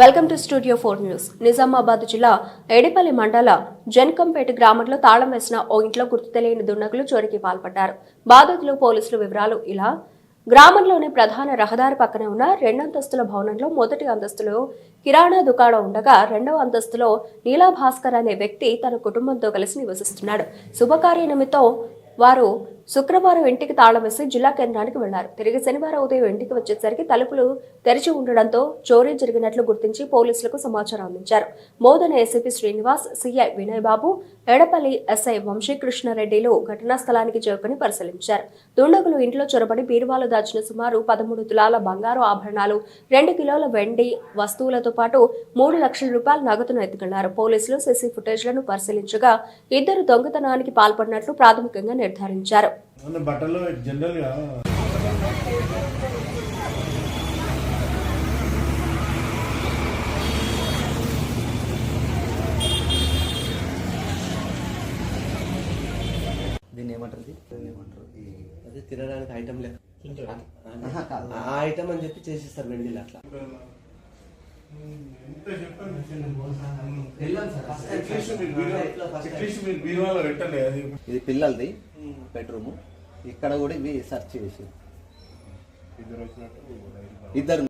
Welcome to studio four news. Nizamabad జిల్లా ఏడిపల్లి మండల జన్కంపేట గ్రామంలో తాళం వేసిన ఓ ఇంట్లో గుర్తు తెలియని దుండగులు చోరీకి పాల్పడ్డారు. బాధితులు పోలీసులు వివరాలు ఇలా. గ్రామంలోని ప్రధాన రహదారి పక్కనే ఉన్న రెండంతస్తుల భవనంలో మొదటి అంతస్తులో కిరాణా దుకాణం ఉండగా రెండవ అంతస్తులో నీలా భాస్కర్ అనే వ్యక్తి తన కుటుంబంతో కలిసి నివసిస్తున్నాడు. శుభకార్య నిమిత్తం వారు శుక్రవారం ఇంటికి తాళమేసి జిల్లా కేంద్రానికి వెళ్ళారు. తిరిగి శనివారం ఉదయం ఇంటికి వచ్చేసరికి తలుపులు తెరిచి ఉండడంతో చోరీ జరిగినట్లు గుర్తించి పోలీసులకు సమాచారం అందించారు. మోదన ACP Srinivas CI Vinay Babu Edapalli SI వంశీకృష్ణారెడ్డిలు ఘటనా స్థలానికి చేరుకుని పరిశీలించారు. దుండగులు ఇంట్లో చొరబడి బీరువాలు దాచిన సుమారు పదమూడు తులాల బంగారు ఆభరణాలు రెండు కిలోల వెండి వస్తువులతో పాటు మూడు లక్షల రూపాయల నగదును ఎత్తుకున్నారు పోలీసులు సీసీ ఫుటేజ్లను పరిశీలించగా ఇద్దరు దొంగతనానికి పాల్పడినట్లు ప్రాథమికంగా నిర్ధారించారు. మన బట్టలు జనరల్గా దీన్ని ఏమంటారు ఇది? దీన్ని ఏమంటారు ఈ అదే తినడానికి ఐటమ్ కాదు. ఆ ఐటమ్ అని చెప్పి చేసిస్తారు వెండిలు అట్లా ఇది పిల్లలది బెడ్రూమ్. ఇక్కడ కూడా ఇవి సెర్చ్ చేసి ఇద్దరు